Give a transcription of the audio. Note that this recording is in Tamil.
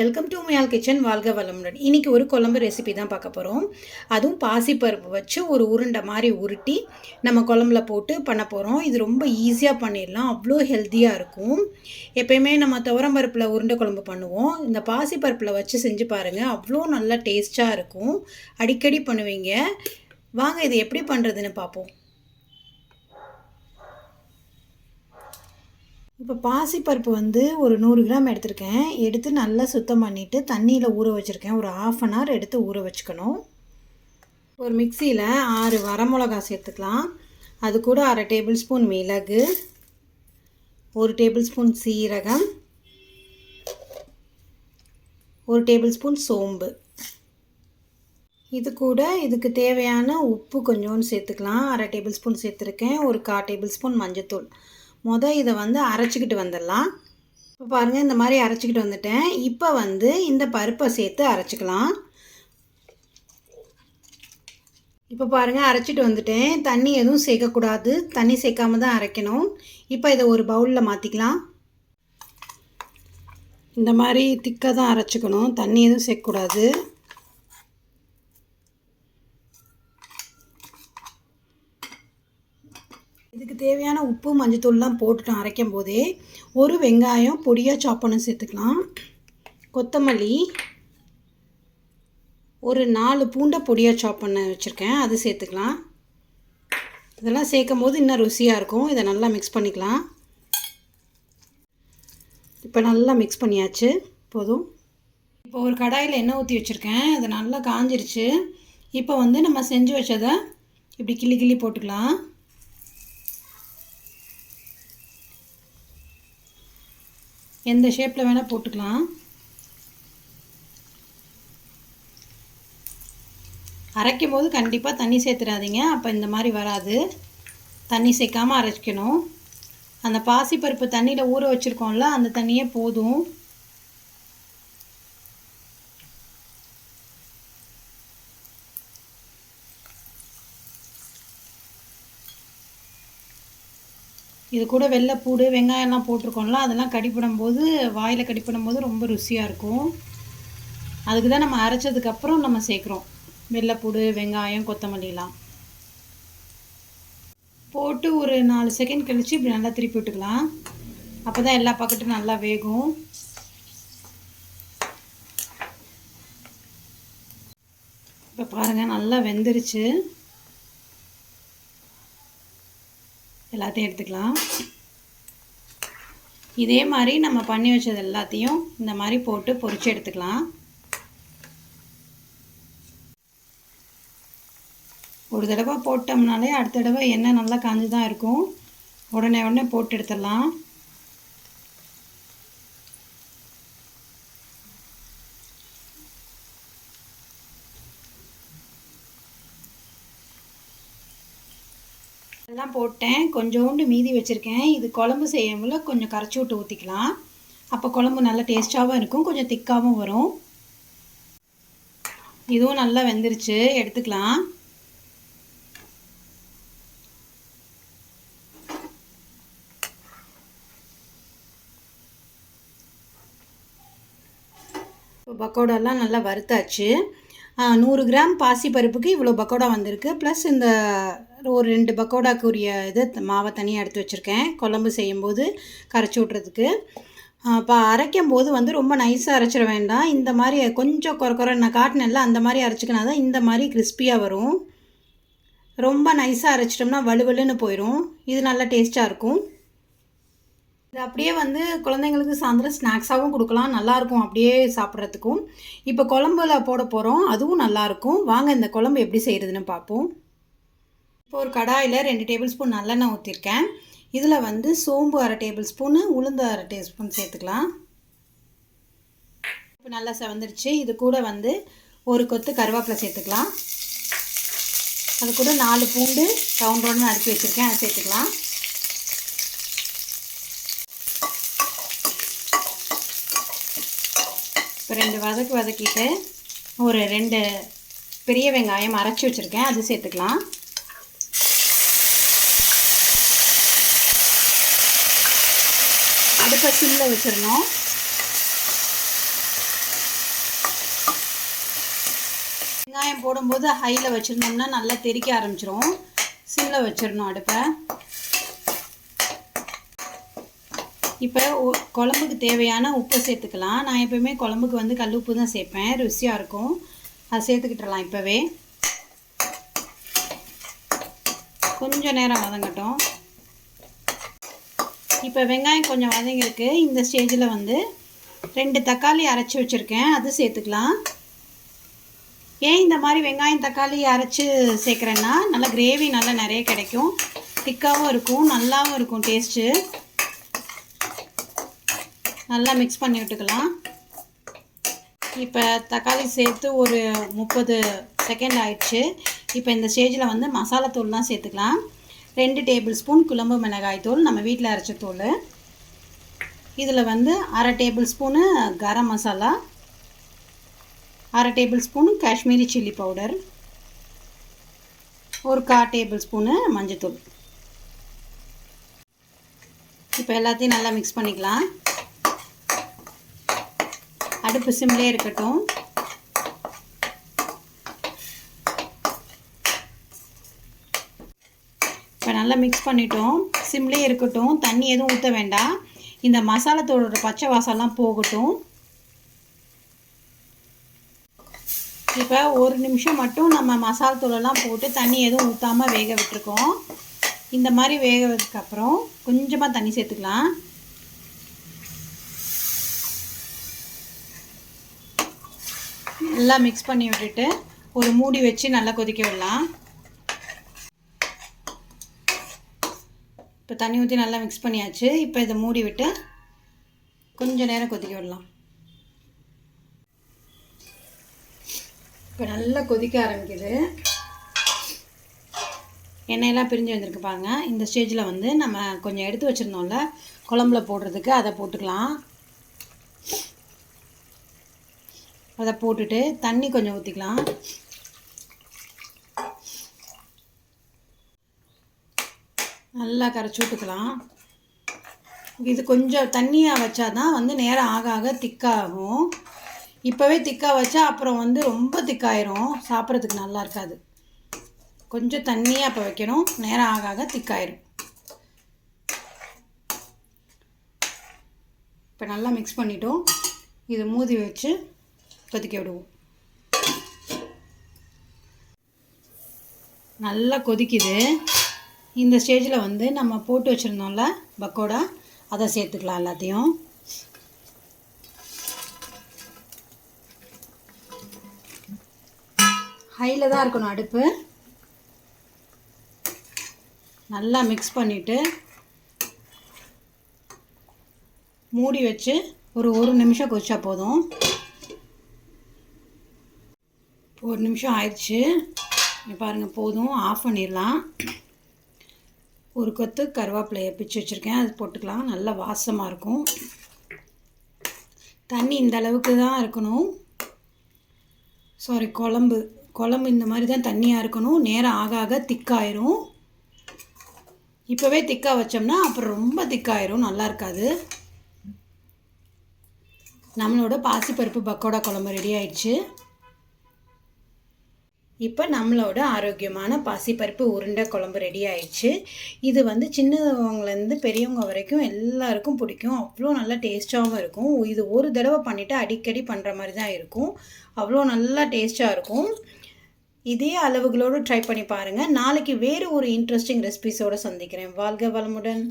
வெல்கம் டு மியால் கிச்சன் வாழ்க வளமுடன் இன்றைக்கி ஒரு குழம்பு ரெசிபி தான் பார்க்க போகிறோம் அதுவும் பாசிப்பருப்பு வச்சு ஒரு உருண்டை மாதிரி உருட்டி நம்ம குழம்புல போட்டு பண்ண போகிறோம் இது ரொம்ப ஈஸியாக பண்ணிடலாம். அவ்வளோ ஹெல்த்தியாக இருக்கும். எப்பயுமே நம்ம துவரம் பருப்பில் உருண்டை குழம்பு பண்ணுவோம். இந்த பாசிப்பருப்பில் வச்சு செஞ்சு பாருங்கள் அவ்வளோ நல்லா டேஸ்ட்டாக இருக்கும். அடிக்கடி பண்ணுவீங்க. வாங்க இது எப்படி பண்ணுறதுன்னு பார்ப்போம். இப்போ பாசிப்பருப்பு வந்து ஒரு நூறு கிராம் எடுத்திருக்கேன். எடுத்து நல்லா சுத்தம் பண்ணிவிட்டு தண்ணியில் ஊற வச்சுருக்கேன். ஒரு ஆஃப் அன் ஹவர் எடுத்து ஊற வச்சுக்கணும். ஒரு மிக்சியில் ஆறு வரமிளகா சேர்த்துக்கலாம். அது கூட அரை டேபிள் ஸ்பூன் மிளகு. ஒரு டேபிள் ஸ்பூன் சீரகம். ஒரு டேபிள் ஸ்பூன் சோம்பு. இது கூட இதுக்கு தேவையான உப்பு கொஞ்சோன்னு சேர்த்துக்கலாம். அரை டேபிள் ஸ்பூன் சேர்த்துருக்கேன். ஒரு கால் டேபிள் ஸ்பூன் மஞ்சத்தூள். மொதல் இதை வந்து அரைச்சிக்கிட்டு வந்துடலாம். இப்போ பாருங்கள் இந்த மாதிரி அரைச்சிக்கிட்டு வந்துட்டேன். இப்போ வந்து இந்த பருப்பை சேர்த்து அரைச்சிக்கலாம். இப்போ பாருங்கள் அரைச்சிட்டு வந்துட்டேன். தண்ணி எதுவும் சேர்க்கக்கூடாது. தண்ணி சேர்க்காம தான் அரைக்கணும். இப்போ இதை ஒரு பவுலில் மாற்றிக்கலாம் இந்த மாதிரி திக்காக தான் அரைச்சிக்கணும். தண்ணி எதுவும் சேர்க்கக்கூடாது. இதுக்கு தேவையான உப்பு மஞ்சத்தூள்லாம் போட்டுட்டோம் அரைக்கும் போதே ஒரு வெங்காயம் பொடியாக சாப் பண்ண சேர்த்துக்கலாம். கொத்தமல்லி ஒரு நாலு பூண்டை பொடியாக சாப் பண்ண வச்சுருக்கேன். அது சேர்த்துக்கலாம். இதெல்லாம் சேர்க்கும் போது இன்னும் ருசியாக இருக்கும். இதை நல்லா மிக்ஸ் பண்ணிக்கலாம். இப்போ நல்லா மிக்ஸ் பண்ணியாச்சு. போதும். இப்போ ஒரு கடாயில் எண்ணெய் ஊற்றி வச்சுருக்கேன். அது நல்லா காஞ்சிருச்சு. இப்போ வந்து நம்ம செஞ்சு வச்சதை இப்படி கிள்ளி கிள்ளி போட்டுக்கலாம். எந்த ஷேப்பில் வேணால் போட்டுக்கலாம். அரைக்கும் போது கண்டிப்பாக தண்ணி சேர்த்துடாதீங்க. அப்போ இந்த மாதிரி வராது. தண்ணி சேர்க்காமல் அரைக்கணும். அந்த பாசிப்பருப்பு தண்ணியில் ஊற வச்சுருக்கோம்ல அந்த தண்ணியே போதும். இது கூட வெள்ளைப்பூடு வெங்காயம்லாம் போட்டிருக்கோம்ல அதெல்லாம் கடிப்படும் போது வாயில் கடிப்படும் போது ரொம்ப ருசியாக இருக்கும். அதுக்கு தான் நம்ம அரைச்சதுக்கப்புறம் நம்ம சேர்க்குறோம். வெள்ளைப்பூடு வெங்காயம் கொத்தமல்லிலாம் போட்டு ஒரு நாலு செகண்ட் கழித்து இப்படி நல்லா திருப்பி விட்டுக்கலாம். அப்போ தான் எல்லா பக்கட்டும் நல்லா வேகும். இப்போ பாருங்கள் நல்லா வெந்துருச்சு. எல்லாத்தையும் எடுத்துக்கலாம். இதே மாதிரி நம்ம பண்ணி வச்சது எல்லாத்தையும் இந்த மாதிரி போட்டு பொறிச்சு எடுத்துக்கலாம். ஒரு தடவை போட்டோம்னாலே அடுத்த தடவை எண்ணெய் நல்லா காஞ்சி தான் இருக்கும். உடனே உடனே போட்டு எடுத்துடலாம். எல்லாம் போட்டேன். கொஞ்சோண்டு மீதி வச்சுருக்கேன். இது குழம்பு செய்யும்போது கொஞ்சம் கரைச்சி விட்டு ஊற்றிக்கலாம் அப்போ குழம்பு நல்லா டேஸ்ட்டாகவும் இருக்கும். கொஞ்சம் திக்காகவும் வரும். இதுவும் நல்லா வெந்துருச்சு. எடுத்துக்கலாம். இப்போ பக்கோடாலாம் நல்லா வறுத்தாச்சு. நூறு கிராம் பாசி பருப்புக்கு இவ்வளோ பக்கோடா வந்திருக்கு. ப்ளஸ் இந்த ஒரு ரெண்டு பக்கோடாக்குரிய இது மாவை தனியாக எடுத்து வச்சுருக்கேன். குழம்பு செய்யும்போது கரைச்சி விட்றதுக்கு. இப்போ அரைக்கும் போது வந்து ரொம்ப நைஸாக அரைச்சிட வேண்டாம். இந்த மாதிரி கொஞ்சம் குறை குறை நான் காட்டினேன்ல அந்த மாதிரி அரைச்சிக்கினா தான் இந்த மாதிரி கிறிஸ்பியாக வரும். ரொம்ப நைஸாக அரைச்சிட்டோம்னா வலுவலுன்னு போயிடும் இது நல்லா டேஸ்ட்டாக இருக்கும். இது அப்படியே வந்து குழந்தைங்களுக்கு சாயந்தரம் ஸ்நாக்ஸாகவும் கொடுக்கலாம். நல்லாயிருக்கும் அப்படியே சாப்பிட்றதுக்கும். இப்போ குழம்புல போட போகிறோம் அதுவும் நல்லாயிருக்கும் வாங்க இந்த குழம்பு எப்படி செய்கிறதுன்னு பார்ப்போம் இப்போ ஒரு கடாயில் ரெண்டு டேபிள் ஸ்பூன் நல்லெண்ணெய் ஊற்றிருக்கேன் இதில் வந்து சோம்பு அரை டேபிள் ஸ்பூனு உளுந்து அரை டேபிள் ஸ்பூன் சேர்த்துக்கலாம். இப்போ நல்லா செவந்துருச்சு. இது கூட வந்து ஒரு கொத்து கருவேப்பிலை சேர்த்துக்கலாம். அது கூட நாலு பூண்டு ரவுண்ட் ரவுண்ட் அடுப்பி வச்சுருக்கேன். அதை சேர்த்துக்கலாம். இப்போ ரெண்டு வதக்கு வதக்கிட்டு ஒரு ரெண்டு பெரிய வெங்காயம் அரைச்சி வச்சுருக்கேன். அது சேர்த்துக்கலாம். அடுப்பை சிம்மில் வச்சிடணும். வெங்காயம் போடும்போது ஹையில் வச்சுருந்தோம்னா நல்லா தெறிக்க ஆரம்பிச்சிரும். சிம்மில் வச்சிடணும் அடுப்பை. இப்போ குழம்புக்கு தேவையான உப்பு சேர்த்துக்கலாம். நான் எப்போயுமே குழம்புக்கு வந்து கல் உப்பு தான் சேர்ப்பேன். ருசியாக இருக்கும். அதை சேர்த்துக்கிட்டுலாம் இப்போவே. கொஞ்சம் நேரம் வதங்கட்டும். இப்போ வெங்காயம் கொஞ்சம் வதங்கியிருக்கு. இந்த ஸ்டேஜில் வந்து ரெண்டு தக்காளி அரைச்சி வச்சுருக்கேன். அது சேர்த்துக்கலாம். ஏன் இந்த மாதிரி வெங்காயம் தக்காளி அரைச்சி சேர்க்குறேன்னா நல்லா கிரேவி நல்லா நிறைய கிடைக்கும். திக்காகவும் இருக்கும் நல்லாவும் இருக்கும் டேஸ்ட்டு நல்லா மிக்ஸ் பண்ணி விட்டுக்கலாம். இப்போ தக்காளி சேர்த்து ஒரு முப்பது செகண்ட் ஆயிடுச்சு. இப்போ இந்த ஸ்டேஜில் வந்து மசாலாத்தூள் தான் சேர்த்துக்கலாம். ரெண்டு டேபிள் ஸ்பூன் குழம்பு மிளகாய் தூள் நம்ம வீட்டில் அரைச்ச தூள். இதில் வந்து அரை டேபிள் ஸ்பூனு கரம் மசாலா அரை tablespoon Kashmiri chilli powder ஒரு கா டேபிள் ஸ்பூனு மஞ்சத்தூள் இப்போ எல்லாத்தையும் நல்லா மிக்ஸ் பண்ணிக்கலாம். அடுப்பு சிம்லேயே இருக்கட்டும். இப்போ நல்லா மிக்ஸ் பண்ணிட்டோம். சிம்லேயே இருக்கட்டும். தண்ணி எதுவும் ஊற்ற வேண்டாம். இந்த மசாலாத்தோட பச்சை வாசம்லாம் போகட்டும். இப்போ ஒரு நிமிஷம் மட்டும் நம்ம மசாலாத்தூளெல்லாம் போட்டு தண்ணி எதுவும் ஊற்றாமல் வேக விட்டுருக்கோம். இந்த மாதிரி வேக அப்புறம் கொஞ்சமாக தண்ணி சேர்த்துக்கலாம். நல்லா மிக்ஸ் பண்ணி விட்டுட்டு ஒரு மூடி வச்சு நல்லா கொதிக்க விடலாம். இப்போ தண்ணி ஊற்றி நல்லா மிக்ஸ் பண்ணியாச்சு. இப்போ இதை மூடி விட்டு கொஞ்சம் நேரம் கொதிக்க விடலாம். இப்போ நல்லா கொதிக்க ஆரம்பிக்குது. எண்ணெயெல்லாம் பிரிஞ்சு வந்திருக்கு பாருங்க. இந்த ஸ்டேஜில் வந்து நம்ம கொஞ்சம் எடுத்து வச்சுருந்தோம்ல குழம்புல போடுறதுக்கு அதை போட்டுக்கலாம். அதை போட்டுட்டு தண்ணி கொஞ்சம் ஊற்றிக்கலாம் நல்லா கரைச்சி விட்டுக்கலாம் இது கொஞ்சம் தண்ணியாக வச்சா தான் வந்து நேரம் ஆக ஆக திக்காகும். இப்போவே திக்காக வச்சா அப்புறம் வந்து ரொம்ப திக்காயிரும். சாப்பிட்றதுக்கு நல்லா இருக்காது. கொஞ்சம் தண்ணியாக இப்போ வைக்கணும். நேரம் ஆக ஆக திக்காயிரும். இப்போ நல்லா மிக்ஸ் பண்ணிட்டோம். இதை மூதி வச்சு கொதிக்க விடுவோம். நல்லா கொதிக்குது. இந்த ஸ்டேஜில் வந்து நம்ம போட்டு வச்சுருந்தோம்ல பக்கோடா அதை சேர்த்துக்கலாம் எல்லாத்தையும். ஹையில் தான் இருக்கணும் அடுப்பு. நல்லா மிக்ஸ் பண்ணிவிட்டு மூடி வச்சு ஒரு ஒரு நிமிஷம் கொதிச்சா போதும். ஒரு நிமிஷம் ஆயிடுச்சு. பாருங்கள் போதும். ஆஃப் பண்ணிடலாம். ஒரு கொத்து கருவேப்பிலையை பிச்சு வச்சுருக்கேன். அது போட்டுக்கலாம். நல்லா வாசமாக இருக்கும். தண்ணி இந்த அளவுக்கு தான் இருக்கணும். சாரி குழம்பு. குழம்பு இந்த மாதிரி தான் தண்ணியாக இருக்கணும். நேரம் ஆக ஆக திக்காயிரும். இப்போவே திக்காக வச்சோம்னா அப்புறம் ரொம்ப திக்காயிரும். நல்லா இருக்காது. நம்மளோட பாசிப்பருப்பு பக்கோடா குழம்பு ரெடி ஆயிடுச்சு. இப்போ நம்மளோட ஆரோக்கியமான பாசிப்பருப்பு உருண்டை குழம்பு ரெடி ஆயிடுச்சு. இது வந்து சின்னவங்கலேருந்து பெரியவங்க வரைக்கும் எல்லாருக்கும் பிடிக்கும். அவ்வளோ நல்லா டேஸ்ட்டாகவும் இருக்கும். இது ஒரு தடவை பண்ணிவிட்டு அடிக்கடி பண்ணுற மாதிரி தான் இருக்கும். அவ்வளோ நல்லா டேஸ்ட்டாக இருக்கும். இதே அளவுகளோடு ட்ரை பண்ணி பாருங்கள் நாளைக்கு வேறு ஒரு இன்ட்ரெஸ்டிங் ரெசிபிஸோடு சந்திக்கிறேன். வாழ்க வளமுடன்.